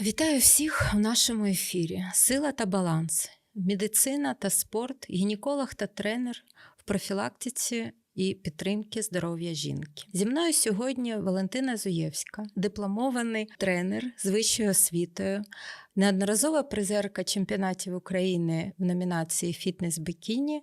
Вітаю всіх в нашому ефірі. Сила та баланс, медицина та спорт, гінеколог та тренер в профілактиці і підтримки здоров'я жінки. Зі мною сьогодні Валентина Зуєвська, дипломований тренер з вищою освітою, неодноразова призерка чемпіонатів України в номінації Фітнес бікіні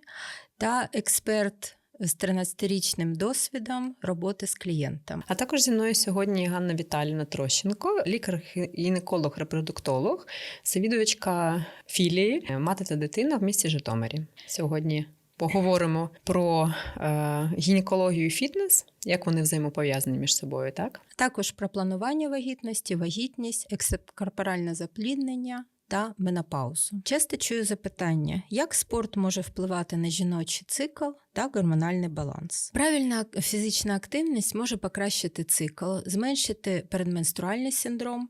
та експерт з 13-річним досвідом роботи з клієнтом. А також зі мною сьогодні Ганна Віталіївна Трощенко, лікар-гінеколог, репродуктолог, завідувачка філії Мати та дитина в місті Житомирі. Сьогодні поговоримо про е, гінекологію і фітнес, як вони взаємопов'язані між собою, так? Також про планування вагітності, вагітність, ексепкорпоральне запліднення та менопаузу. Часто чую запитання, як спорт може впливати на жіночий цикл та гормональний баланс. Правильна фізична активність може покращити цикл, зменшити передменструальний синдром,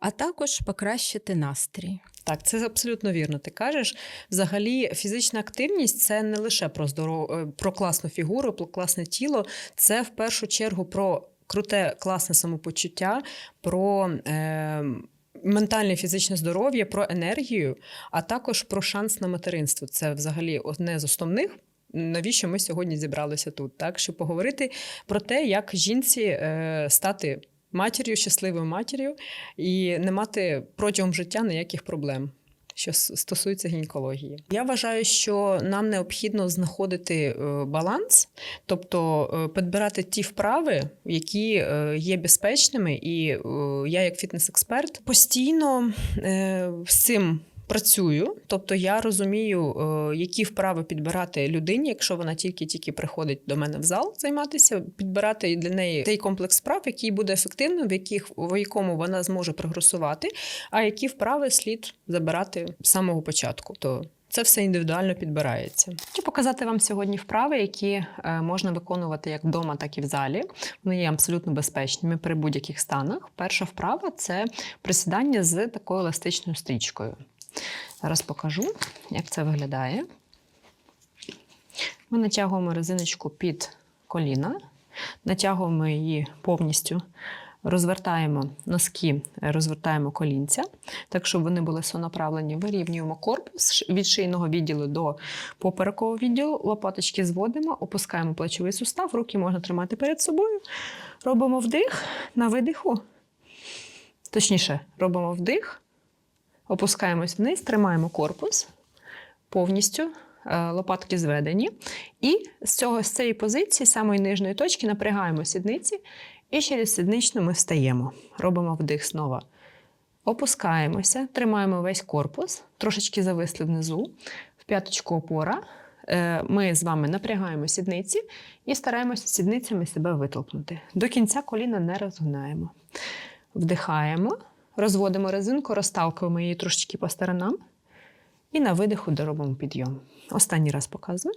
а також покращити настрій. Так, це абсолютно вірно. Ти кажеш. Взагалі, фізична активність це не лише про здоров... е, про класну фігуру, про класне тіло, це в першу чергу про круте, класне самопочуття, про. Е... Ментальне і фізичне здоров'я, про енергію, а також про шанс на материнство. Це взагалі одне з основних. Навіщо ми сьогодні зібралися тут? Так, щоб поговорити про те, як жінці е, стати матір'ю, щасливою матір'ю і не мати протягом життя ніяких проблем. Що стосується гінекології, я вважаю, що нам необхідно знаходити е, баланс, тобто е, підбирати ті вправи, які е, є безпечними, і я, як фітнес-експерт, постійно з цим. Працюю, тобто я розумію, е, які вправи підбирати людині, якщо вона тільки-тільки приходить до мене в зал займатися, підбирати для неї той комплекс вправ, який буде ефективним, в яких в якому вона зможе прогресувати, а які вправи слід забирати з самого початку. То це все індивідуально підбирається. Хочу показати вам сьогодні вправи, які е, можна виконувати як вдома, так і в залі. Вони є абсолютно безпечними при будь-яких станах. Перша вправа це присідання з такою еластичною стрічкою. Зараз покажу, як це виглядає. Ми натягуємо резиночку під коліна, натягуємо її повністю, розвертаємо носки, розвертаємо колінця, так, щоб вони були сонаправлені, вирівнюємо корпус від шийного відділу до поперекового відділу, лопаточки зводимо, опускаємо плечовий сустав, руки можна тримати перед собою. Робимо вдих на видиху. Точніше, робимо вдих, опускаємось вниз, тримаємо корпус повністю, е, лопатки зведені. І з, цього, з цієї позиції, самої нижньої точки, напрягаємо сідниці і через сідничну ми встаємо. Робимо вдих знову. Опускаємося, тримаємо весь корпус, трошечки зависли внизу, в п'яточку опора. Е, Ми з вами напрягаємо сідниці і стараємося сідницями себе витолкнути. До кінця коліна не розгинаємо. Вдихаємо, розводимо резинку, розталкуємо її трошечки по сторонам. І на видиху доробимо підйом. Останній раз показую.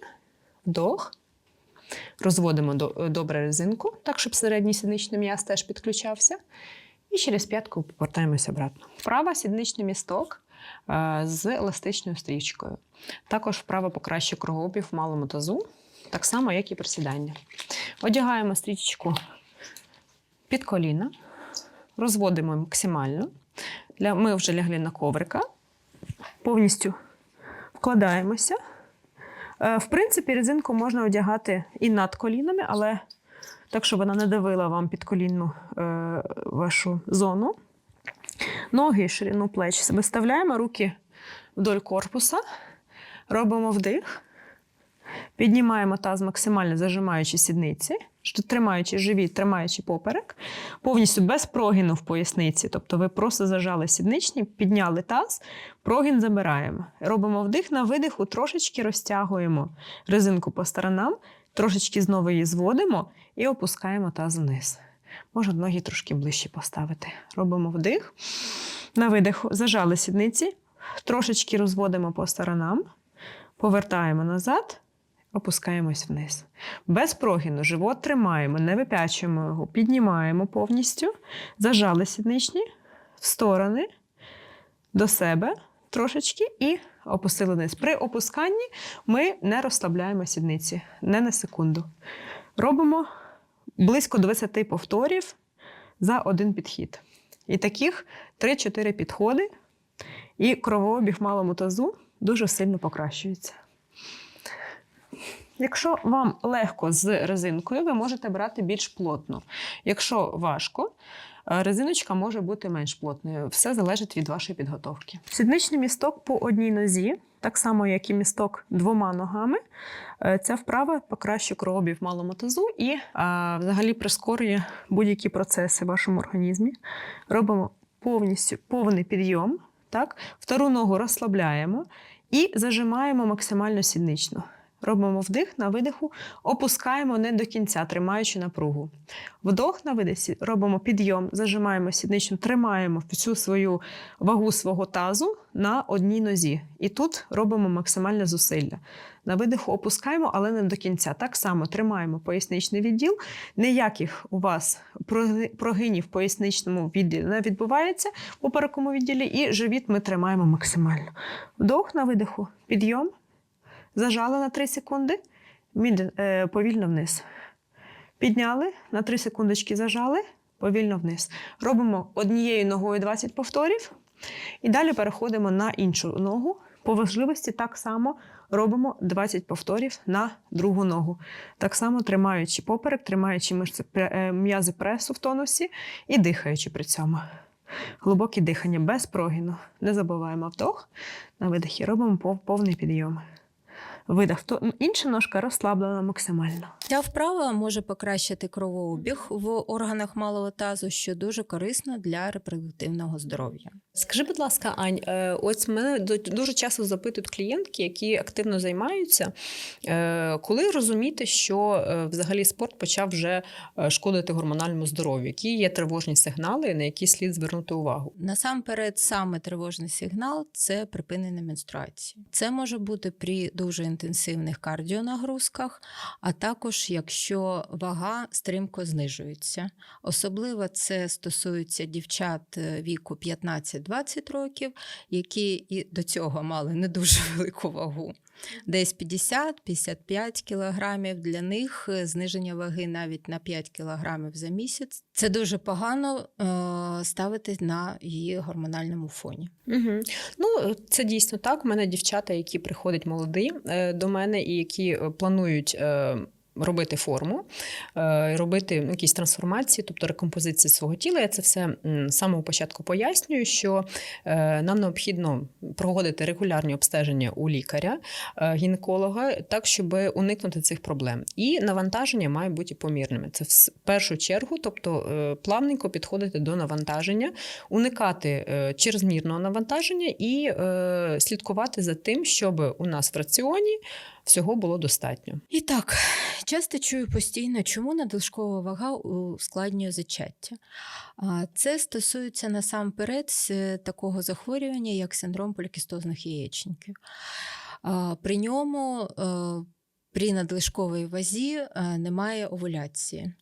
Вдох. Розводимо добре резинку, так, щоб середній сідничний м'яз теж підключався. І через п'ятку повертаємося обратно. Вправа сідничний місток е, з еластичною стрічкою. Також вправа покращує кровообіг в малому тазу, так само, як і присідання. Одягаємо стрічку під коліна, розводимо максимально. Ми вже лягли на коврика, повністю вкладаємося. Е, В принципі, резинку можна одягати і над колінами, але так, щоб вона не давила вам під колінну е, вашу зону. Ноги, ширину плеч виставляємо руки вдоль корпуса, робимо вдих, піднімаємо таз максимально зажимаючи сідниці, тримаючи живіт, тримаючи поперек, повністю без прогину в поясниці. Тобто ви просто зажали сідничні, підняли таз, прогін забираємо. Робимо вдих на видиху, трошечки розтягуємо резинку по сторонам, трошечки знову її зводимо і опускаємо таз вниз. Можна ноги трошки ближче поставити. Робимо вдих. На видиху зажали сідниці, трошечки розводимо по сторонам, повертаємо назад, опускаємось вниз. Без прогину живот тримаємо, не випячуємо його, піднімаємо повністю, зажали сідничні в сторони до себе трошечки і опустили вниз. При опусканні ми не розслабляємо сідниці, не на секунду. Робимо близько 20 повторів за один підхід. І таких 3-4 підходи, і кровообіг в малому тазу дуже сильно покращується. Якщо вам легко з резинкою, ви можете брати більш плотну. Якщо важко, е, резиночка може бути менш плотною. Все залежить від вашої підготовки. Сідничний місток по одній нозі, так само, як і місток двома ногами. Е, Ця вправа покращує кровообіг в малому тазу і а, взагалі прискорює будь-які процеси в вашому організмі. Робимо повністю повний підйом. Так? Втору ногу розслабляємо і зажимаємо максимально сіднично. Робимо вдих на видиху, опускаємо не до кінця, тримаючи напругу. Вдох на видисі, робимо підйом, зажимаємо сіднично, тримаємо всю свою вагу свого тазу на одній нозі. І тут робимо максимальне зусилля. На видиху опускаємо, але не до кінця. Так само тримаємо поясничний відділ. Ніяких у вас прогинів в поясничному відділі не відбувається в поперековому відділі, і живіт ми тримаємо максимально. Вдох на видиху, підйом. Зажали на 3 секунди, мід- е, повільно вниз. Підняли на 3 секундочки зажали, повільно вниз. Робимо однією ногою 20 повторів. І далі переходимо на іншу ногу. По важливості так само робимо 20 повторів на другу ногу. Так само тримаючи поперек, тримаючи е, м'язи пресу в тонусі і дихаючи при цьому. Глибоке дихання без прогину. Не забуваємо вдох. На видихі робимо повний підйом. Видих. То інша ножка розслаблена максимально. Ця вправа може покращити кровообіг в органах малого тазу, що дуже корисно для репродуктивного здоров'я. Скажи, будь ласка, Ань, е, ось мене до- дуже часто запитують клієнтки, які активно займаються, е, коли розуміти, що е, взагалі спорт почав вже шкодити гормональному здоров'ю, які є тривожні сигнали, на які слід звернути увагу. Насамперед, саме тривожний сигнал це припинення менструації. Це може бути при дуже інтенсивних кардіонагрузках, а також якщо вага стрімко знижується. Особливо це стосується дівчат е, віку 15-20 років, які і до цього мали не дуже велику вагу. Десь 50-55 кілограмів. Для них е, зниження ваги навіть на 5 кілограмів за місяць. Це дуже погано е, ставити на її гормональному фоні. Угу. Ну, це дійсно так. У мене дівчата, які приходять молоді е, до мене і які е, планують. Робити форму, е, робити якісь трансформації, тобто рекомпозиції свого тіла. Я це все з самого початку пояснюю, що е, нам необхідно проводити регулярні обстеження у лікаря, е, гінеколога, так, щоб уникнути цих проблем. І навантаження має бути помірними. Це в першу чергу, тобто плавненько підходити до навантаження, уникати чрезмірного навантаження і слідкувати за тим, щоб у нас в раціоні всього було достатньо. І так, часто чую постійно, чому надлишкова вага ускладнює зачаття. Це стосується насамперед такого захворювання, як синдром полікістозних яєчників. При ньому е, при надлишковій вазі е, немає овуляції.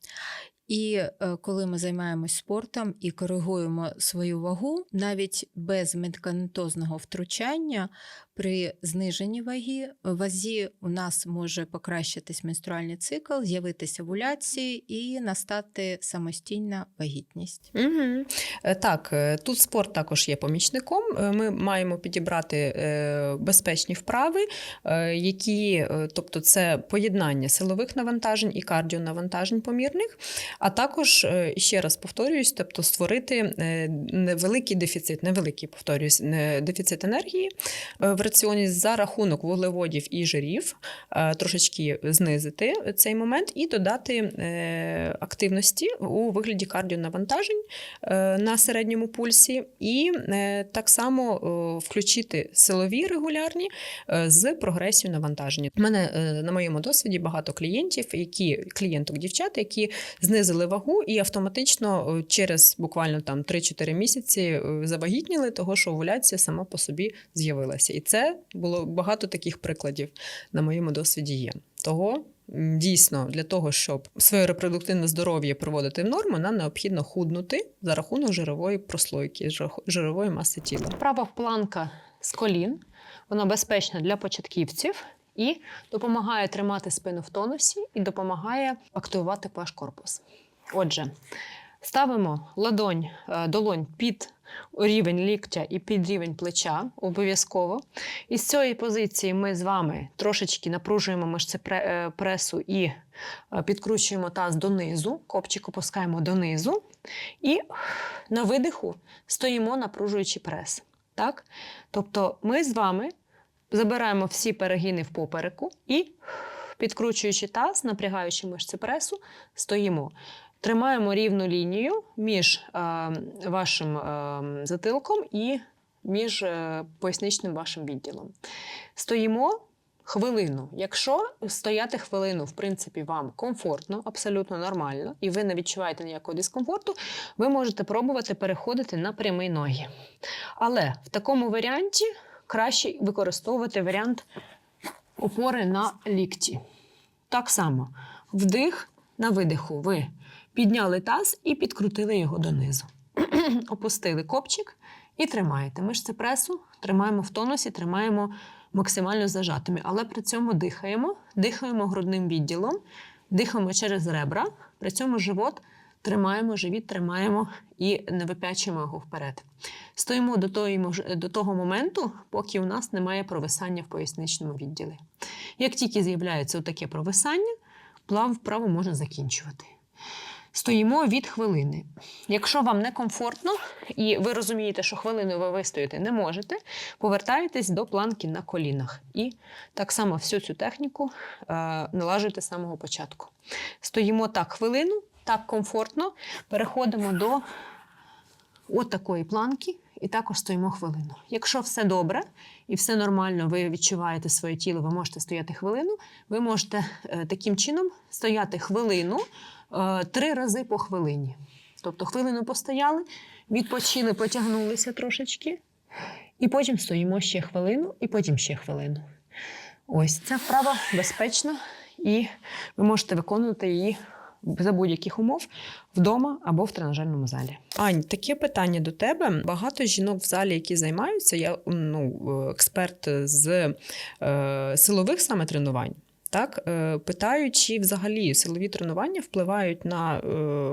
І е, коли ми займаємось спортом і коригуємо свою вагу, навіть без медикаментозного втручання, при зниженні ваги, вазі у нас може покращитись менструальний цикл, з'явитися овуляції і настати самостійна вагітність. Угу. Так, е, тут спорт також є помічником. Е, Ми маємо підібрати безпечні вправи, які, тобто, це поєднання силових навантажень і кардіонавантажень помірних, а також ще раз повторююсь, тобто створити невеликий дефіцит, невеликий повторююсь, дефіцит енергії в раціоні за рахунок вуглеводів і жирів, е, трошечки знизити цей момент і додати е, активності у вигляді кардіонавантажень е, на середньому пульсі, і так само включити силові регулярні з прогресією навантаження. У мене на моєму досвіді багато клієнтів, які клієнток дівчат, які знизили вагу і автоматично через буквально там 3-4 місяці завагітніли, того що овуляція сама по собі з'явилася. І це було багато таких прикладів на моєму досвіді є. Того дійсно для того, щоб своє репродуктивне здоров'я приводити в норму, нам необхідно худнути за рахунок жирової прослойки, жирової маси тіла. Права планка з колін, вона безпечна для початківців і допомагає тримати спину в тонусі і допомагає активувати ваш корпус. Отже, Ставимо ладонь, е, долонь під рівень ліктя і під рівень плеча обов'язково. І з цієї позиції ми з вами трошечки напружуємо мишці е, і е, підкручуємо таз донизу, копчик опускаємо донизу. І на видиху стоїмо, напружуючи прес. Так? Тобто ми з вами забираємо всі перегини в попереку і, підкручуючи таз, напрягаючи мишці пресу, стоїмо. Тримаємо рівну лінію між е, вашим е, затилком і між е, поясничним вашим відділом. Стоїмо хвилину. Якщо стояти хвилину, в принципі, вам комфортно, абсолютно нормально, і ви не відчуваєте ніякого дискомфорту, ви можете пробувати переходити на прямі ноги. Але в такому варіанті краще використовувати варіант опори на лікті. Так само, вдих на видиху. Ви підняли таз і підкрутили його донизу. Опустили копчик і тримаєте. Мишці пресу тримаємо в тонусі, тримаємо максимально зажатими, але при цьому дихаємо, дихаємо грудним відділом, дихаємо через ребра, при цьому живот тримаємо, живіт тримаємо і не вип'ячуємо його вперед. Стоїмо до, тої, мож- до того моменту, поки у нас немає провисання в поясничному відділі. Як тільки з'являється таке провисання, плав вправо можна закінчувати. Стоїмо від хвилини. Якщо вам некомфортно і ви розумієте, що хвилину ви вистояти не можете, повертаєтесь до планки на колінах. І так само всю цю техніку е, налажуєте з самого початку. Стоїмо так хвилину, так комфортно, переходимо до от такої планки і також стоїмо хвилину. Якщо все добре і все нормально, ви відчуваєте своє тіло, ви можете стояти хвилину, ви можете е, таким чином стояти хвилину три рази по хвилині. Тобто хвилину постояли, відпочили, потягнулися трошечки, і потім стоїмо ще хвилину, і потім ще хвилину. Ось ця вправа безпечна, і ви можете виконувати її за будь-яких умов вдома або в тренажерному залі. Ань, таке питання до тебе. Багато жінок в залі, які займаються, я ну, е, експерт з е, силових саме тренувань. Так, е, питають, чи взагалі силові тренування впливають на е,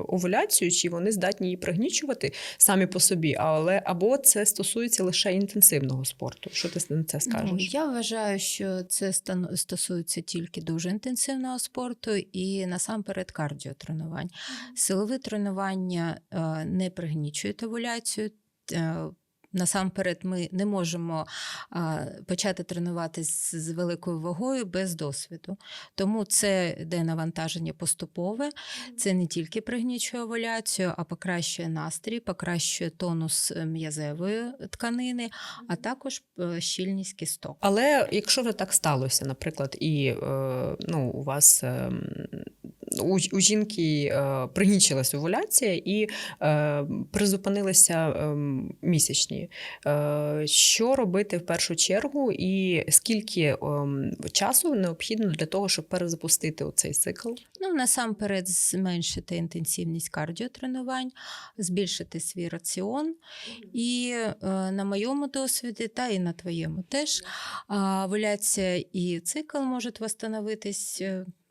овуляцію, чи вони здатні її пригнічувати самі по собі, але або це стосується лише інтенсивного спорту. Що ти на це скажеш? Ну, я вважаю, що це стан- стосується тільки дуже інтенсивного спорту і насамперед кардіотренувань. Силові тренування е, не пригнічують овуляцію. Насамперед, ми не можемо почати тренуватися з великою вагою без досвіду. Тому це йде навантаження поступове. Це не тільки пригнічує овуляцію, а покращує настрій, покращує тонус е, м'язевої тканини, а також е, щільність кісток. Але якщо вже так сталося, наприклад, і е, ну, у вас. У, у жінки е, пригнічилась овуляція і е, призупинилися е, місячні. Е, що робити в першу чергу, і скільки е, часу необхідно для того, щоб перезапустити цей цикл? Ну, насамперед, зменшити інтенсивність кардіотренувань, збільшити свій раціон. І на моєму досвіді, та і на твоєму теж, овуляція і цикл можуть восстановитись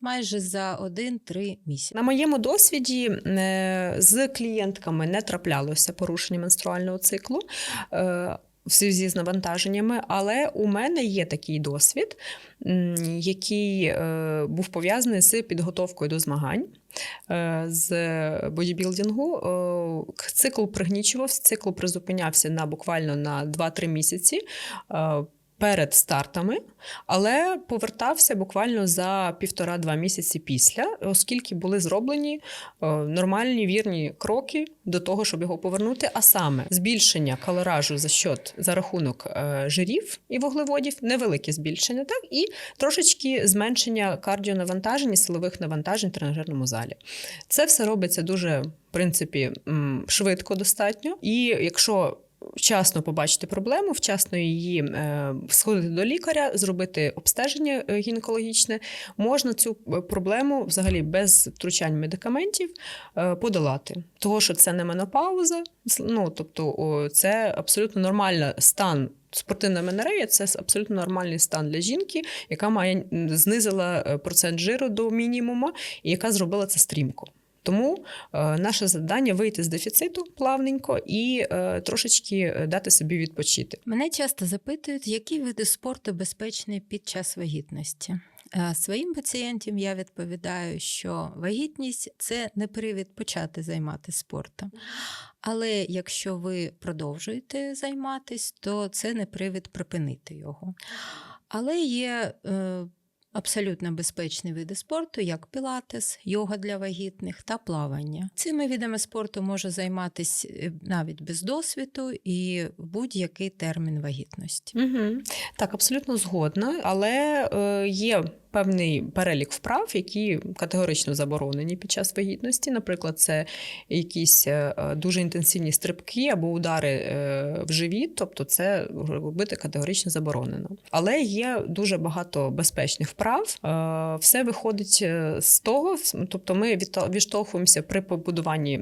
майже за 1-3 місяці. На моєму досвіді е, з клієнтками не траплялося порушення менструального циклу. е, В зв'язку з навантаженнями, але у мене є такий досвід, який е, був пов'язаний з підготовкою до змагань з бодібілдингу. Цикл пригнічувався, цикл призупинявся на буквально на 2-3 місяці. Перед стартами, але повертався буквально за півтора-два місяці після, оскільки були зроблені е, нормальні вірні кроки до того, щоб його повернути. А саме збільшення калоражу за счет за рахунок е, жирів і вуглеводів, невелике збільшення, так і трошечки зменшення кардіонавантажень і силових навантажень в тренажерному залі. Це все робиться дуже в принципі швидко достатньо. І якщо вчасно побачити проблему, вчасно її е, сходити до лікаря, зробити обстеження е, гінекологічне, можна цю е, проблему взагалі без втручань медикаментів подолати. Того, що це не менопауза, ну тобто це абсолютно нормальний стан. Спортивна менорея це абсолютно нормальний стан для жінки, яка має знизила процент жиру до мінімуму і яка зробила це стрімко. Тому е, наше завдання вийти з дефіциту плавненько і е, трошечки е, дати собі відпочити. Мене часто запитують, які види спорту безпечні під час вагітності. Своїм пацієнтам я відповідаю, що вагітність це не привід почати займатися спортом. Але якщо ви продовжуєте займатися, то це не привід припинити його. Але є абсолютно безпечні види спорту, як пілатес, йога для вагітних та плавання. Цими видами спорту може займатися е, навіть без досвіду і будь-який термін вагітності. Угу. Так, абсолютно згодна, але е, є певний перелік вправ, які категорично заборонені під час вагітності. Наприклад, це якісь е, дуже інтенсивні стрибки або удари е, в живіт, тобто це робити категорично заборонено. Але є дуже багато безпечних вправ. Е, Все виходить з того, тобто ми відштовхуємося при побудуванні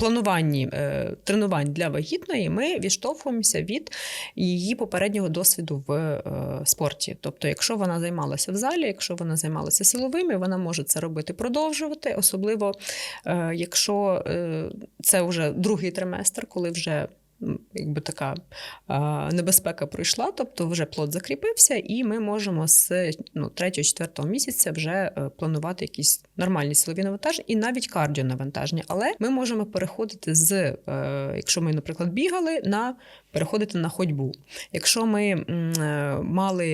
плануванні е, тренувань для вагітної. Ми відштовхуємося від її попереднього досвіду в е, спорті. Тобто, якщо вона займалася в залі, якщо вона займалася силовими, вона може це робити, продовжувати, особливо е, якщо це вже другий триместр, коли вже. Якби така небезпека пройшла, тобто вже плод закріпився, і ми можемо з ну, 3-4 місяця вже е, планувати якісь нормальні силові навантаження і навіть кардіонавантаження. Але ми можемо переходити з, е, якщо ми, наприклад, бігали, на переходити на ходьбу. Якщо ми е, мали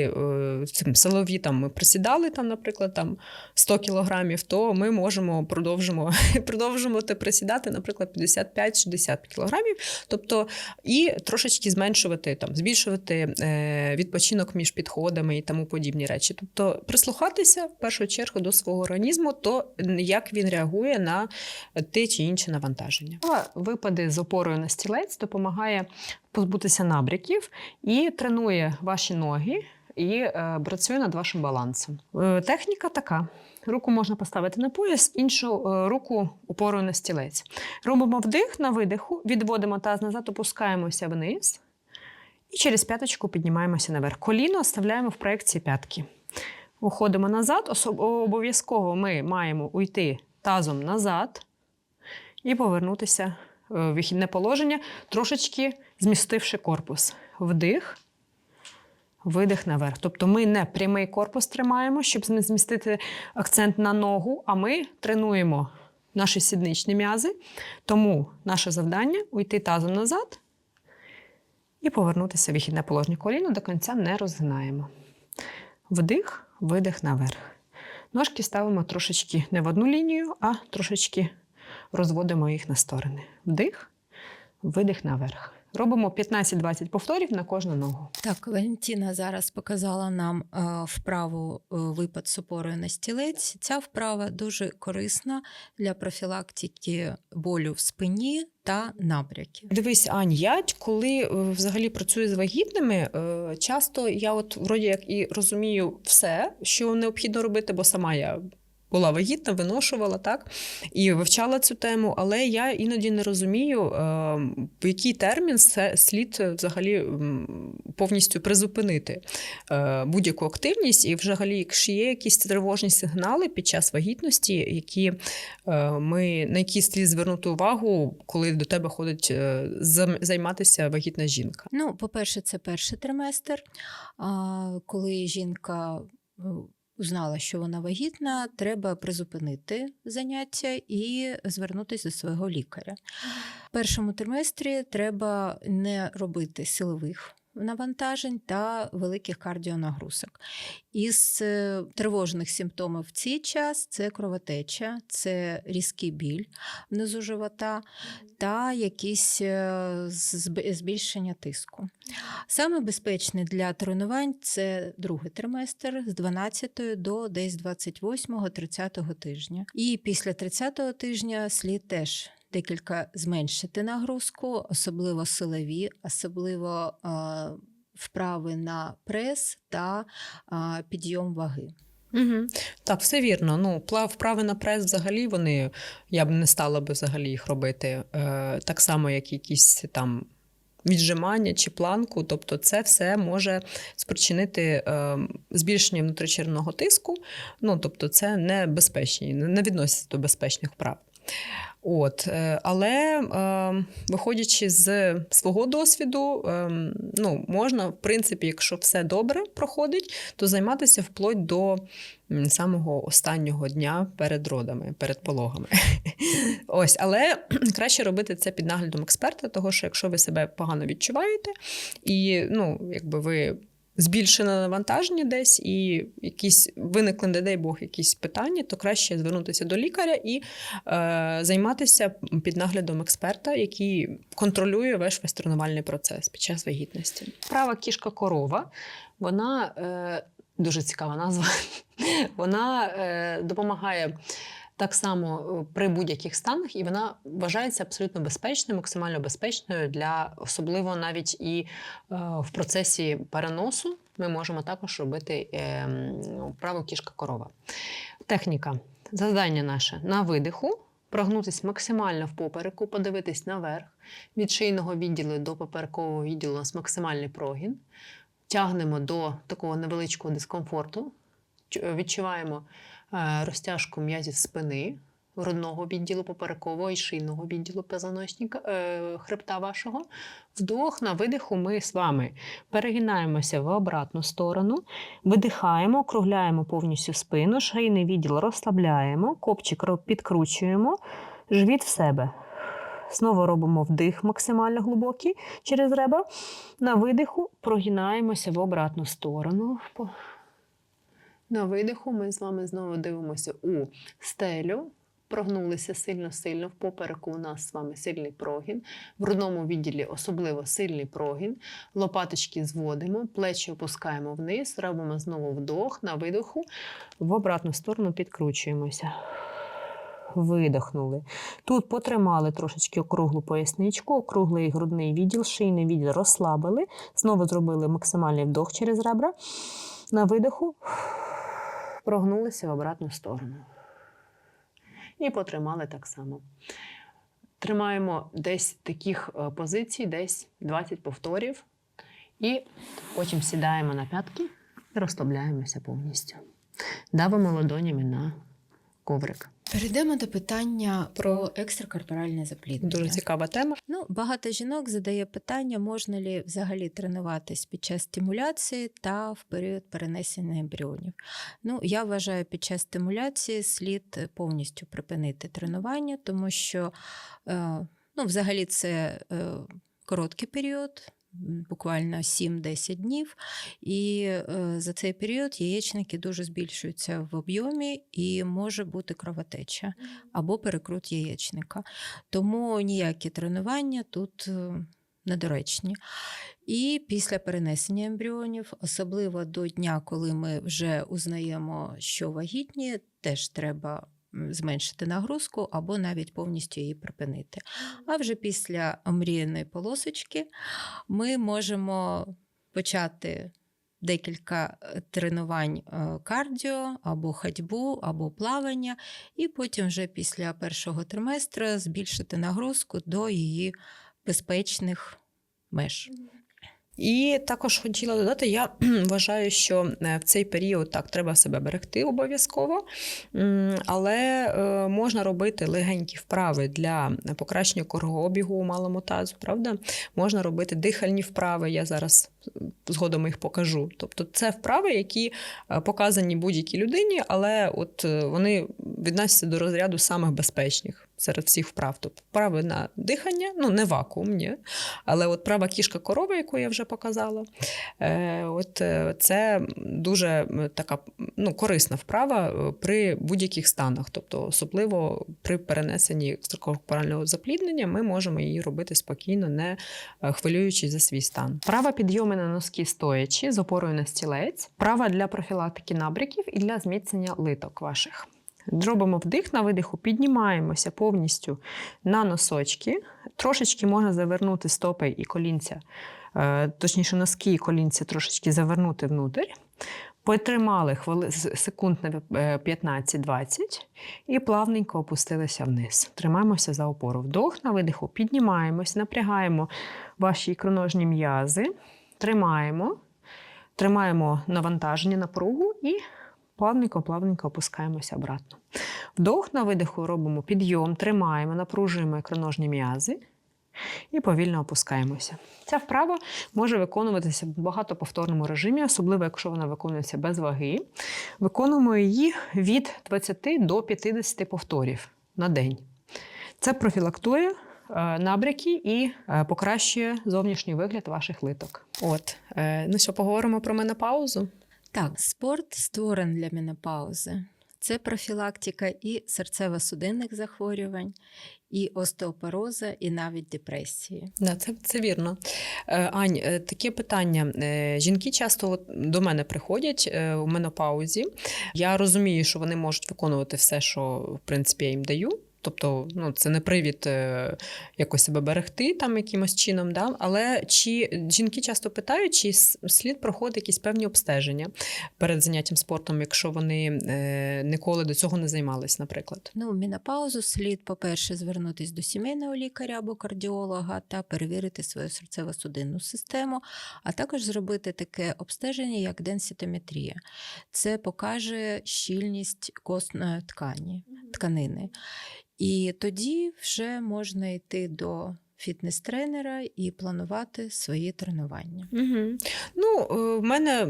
е, цим силові там ми присідали, там, наприклад, там 100 кілограмів, то ми можемо продовжимо, продовжимо присідати, наприклад, 55-60 кілограмів. Тобто і трошечки зменшувати там, збільшувати е, відпочинок між підходами і тому подібні речі. Тобто прислухатися в першу чергу до свого організму, то як він реагує на те чи інше навантаження. Випади з опорою на стілець допомагає позбутися набряків і тренує ваші ноги і е, працює над вашим балансом. Е, техніка така. Руку можна поставити на пояс, іншу е, руку опорою на стілець. Робимо вдих на видиху, відводимо таз назад, опускаємося вниз і через п'яточку піднімаємося наверх. Коліно оставляємо в проекції п'ятки. Уходимо назад. Обов'язково ми маємо уйти тазом назад і повернутися вихідне положення, трошечки змістивши корпус. Вдих, видих наверх. Тобто ми не прямий корпус тримаємо, щоб зм- змістити акцент на ногу, а ми тренуємо наші сідничні м'язи. Тому наше завдання уйти тазом назад і повернутися в вихідне положення. Коліно до кінця не розгинаємо. Вдих, видих наверх. Ножки ставимо трошечки не в одну лінію, а трошечки розводимо їх на сторони. Вдих, видих наверх. Робимо 15-20 повторів на кожну ногу. Так, Валентина зараз показала нам е, вправу е, випад з опорою на стілець. Ця вправа дуже корисна для профілактики болю в спині та набряків. Дивись, Ань, я коли е, взагалі працюю з вагітними, часто я от вроді як і розумію все, що необхідно робити, бо сама я. Була вагітна, виношувала так і вивчала цю тему, але я іноді не розумію, е, в який термін се- слід е, взагалі повністю призупинити е, будь-яку активність, і взагалі, якщо є якісь тривожні сигнали під час вагітності, які ми на які слід звернути увагу, коли до тебе ходить займатися вагітна жінка. Ну, по-перше, це перший триместр. Коли жінка узнала, що вона вагітна, треба призупинити заняття і звернутися до свого лікаря. В першому триместрі треба не робити силових навантажень та великих кардіонагрузок. Із е, тривожних симптомів в цей час це кровотеча, це різкий біль внизу живота та якісь е, збільшення тиску. Саме безпечний для тренувань це другий триместр з 12 до десь 28-30 тижня. І після 30-го тижня слід теж декілька зменшити нагрузку, особливо силові, особливо е, вправи на прес та е, підйом ваги. Угу. Так, все вірно. Ну, вправи на прес взагалі вони я б не стала би взагалі їх робити. Е, так само, як якісь там віджимання чи планку. Тобто, це все може спричинити е, збільшення внутричерного тиску. Ну, тобто, це не безпечні, не відноситься до безпечних вправ. От, е, але е, виходячи з свого досвіду, е, ну, можна, в принципі, якщо все добре проходить, то займатися вплоть до самого останнього дня перед родами, перед пологами. Ось, але краще робити це під наглядом експерта, того що якщо ви себе погано відчуваєте, і ну, якби ви збільшене навантаження десь, і якісь виникли, не дай Бог, якісь питання, то краще звернутися до лікаря і е, займатися під наглядом експерта, який контролює весь весь тренувальний процес під час вагітності. Права кішка корова, вона е, дуже цікава назва. Вона е, допомагає так само е, при будь-яких станах, і вона вважається абсолютно безпечною, максимально безпечною для особливо навіть і е, в процесі переносу. Ми можемо також робити е, м, праву кішка корова. Техніка. Завдання наше на видиху. Прогнутись максимально в попереку, подивитись наверх. Від шийного відділу до поперекового відділу у нас максимальний прогін. Тягнемо до такого невеличкого дискомфорту. Відчуваємо розтяжку м'язів спини, грудного відділу, поперекового і шийного відділу позвоночника, е, хребта вашого. Вдох на видиху ми з вами перегинаємося в обратну сторону, видихаємо, округляємо повністю спину, шийний відділ розслабляємо, копчик підкручуємо, живіт в себе. Знову робимо вдих максимально глибокий через ребра. На видиху прогинаємося в обратну сторону. На видиху ми з вами знову дивимося у стелю. Прогнулися сильно-сильно. В попереку у нас з вами сильний прогін. В грудному відділі особливо сильний прогін. Лопаточки зводимо, плечі опускаємо вниз, робимо знову вдох на видиху. В обратну сторону підкручуємося. Видихнули. Тут потримали трошечки округлу поясничку, округлий грудний відділ, шийний відділ розслабили. Знову зробили максимальний вдох через ребра. На видиху прогнулися в обратну сторону. І потримали так само. Тримаємо десь таких е, позицій, десь 20 повторів. І потім сідаємо на п'ятки і розслабляємося повністю. Давимо ладонями на коврик. Перейдемо до питання про екстракорпоральне запліднення. Дуже цікава тема. Ну, багато жінок задає питання, можна ли взагалі тренуватись під час стимуляції та в період перенесення ембріонів. Ну, я вважаю, під час стимуляції слід повністю припинити тренування, тому що е, ну, взагалі це е, короткий період. Буквально 7-10 днів, і е, за цей період яєчники дуже збільшуються в об'ємі і може бути кровотеча або перекрут яєчника. Тому ніякі тренування тут е, недоречні. І після перенесення ембріонів, особливо до дня, коли ми вже узнаємо, що вагітні, теж треба зменшити нагрузку або навіть повністю її припинити. А вже після омріяної полосочки ми можемо почати. Декілька е, тренувань е, кардіо або ходьбу, або плавання, і потім вже після першого триместра збільшити нагрузку до її безпечних меж. І також хотіла додати, я вважаю, що е, в цей період так треба себе берегти обов'язково, але е, можна робити легенькі вправи для покращення кругообігу у малому тазу, правда? Можна робити дихальні вправи. Я зараз згодом їх покажу. Тобто, це вправи, які е, показані будь-якій людині, але от е, вони відносяться до розряду самих безпечних серед всіх вправ. Тобто вправи на дихання, ну не вакуум. Але от права кішка корова, яку я вже показала, е, от це дуже така ну, корисна вправа при будь-яких станах. Тобто, особливо при перенесенні екстракорпорального запліднення, ми можемо її робити спокійно, не хвилюючись за свій стан. Права підйоми на носки стоячи з опорою на стілець. Права для профілактики набряків і для зміцнення литок ваших. Робимо вдих на видиху, піднімаємося повністю на носочки. Трошечки можна завернути стопи і колінця, е, точніше, носки і колінця трошечки завернути внутрь. Потримали хвили... секунд на е, 15-20 і плавненько опустилися вниз. Тримаємося за опору. Вдох на видиху, піднімаємось, напрягаємо ваші ікроножні м'язи, тримаємо, тримаємо навантаження, напругу і плавненько-плавненько опускаємося обратно. Вдох на видиху робимо підйом, тримаємо, напружуємо ікроножні м'язи і повільно опускаємося. Ця вправа може виконуватися в багатоповторному режимі, особливо якщо вона виконується без ваги. Виконуємо її від 20 до 50 повторів на день. Це профілактує набряки і е, покращує зовнішній вигляд ваших литок. От, е, ну що, поговоримо про менопаузу? Так, спорт створений для менопаузи. Це профілактика і серцево-судинних захворювань, і остеопороза, і навіть депресії. Да, це, це вірно. Е, Ань, е, таке питання. Е, Жінки часто до мене приходять е, у менопаузі. Я розумію, що вони можуть виконувати все, що в принципі я їм даю. Тобто, ну, це не привід е, якось себе берегти там якимось чином, да? але чи жінки часто питають, чи слід проходити якісь певні обстеження перед заняттям спортом, якщо вони е, ніколи до цього не займались, наприклад. Ну, менопаузу слід, по-перше, звернутися до сімейного лікаря або кардіолога та перевірити свою серцево-судинну систему, а також зробити таке обстеження, як денситометрія. Це покаже щільність костної ткані, тканини. І тоді вже можна йти до фітнес-тренера і планувати свої тренування. Угу. Ну, е, в мене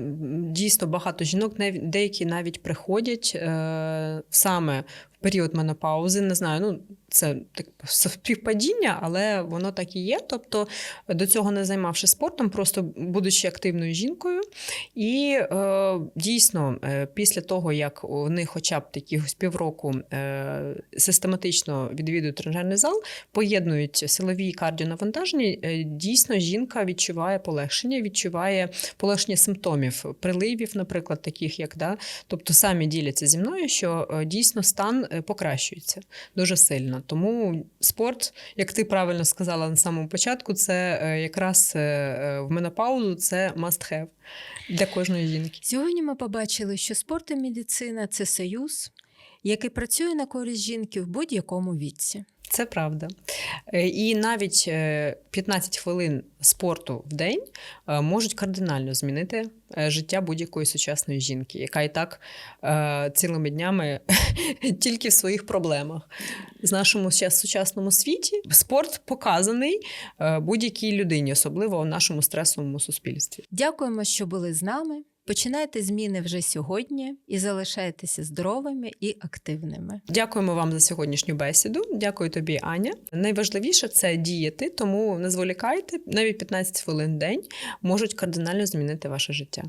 дійсно багато жінок, деякі навіть приходять е, саме в період менопаузи. Не знаю, ну це так співпадіння, але воно так і є. Тобто до цього не займавши спортом, просто будучи активною жінкою. І е, дійсно, е, після того, як вони хоча б якихось півроку е, систематично відвідують тренажерний зал, поєднують силові і кардіонавантаження, е, дійсно жінка відчуває полегшення, відчуває полегшення симптомів, приливів, наприклад, таких як да. Тобто самі діляться зі мною, що е, дійсно стан покращується дуже сильно. Тому спорт, як ти правильно сказала на самому початку, це е, якраз е, е, в менопаузу це must have для кожної жінки. Сьогодні ми побачили, що спорт і медицина це союз, який працює на користь жінки в будь-якому віці. Це правда. Е, І навіть е, 15 хвилин спорту в день е, можуть кардинально змінити е, життя будь-якої сучасної жінки, яка і так е, цілими днями тільки в своїх проблемах. В нашому сучасному світі спорт показаний е, будь-якій людині, особливо в нашому стресовому суспільстві. Дякуємо, що були з нами. Починайте зміни вже сьогодні і залишайтеся здоровими і активними. Дякуємо вам за сьогоднішню бесіду. Дякую тобі, Аня. Найважливіше це діяти, тому не зволікайте. Навіть 15 хвилин в день можуть кардинально змінити ваше життя.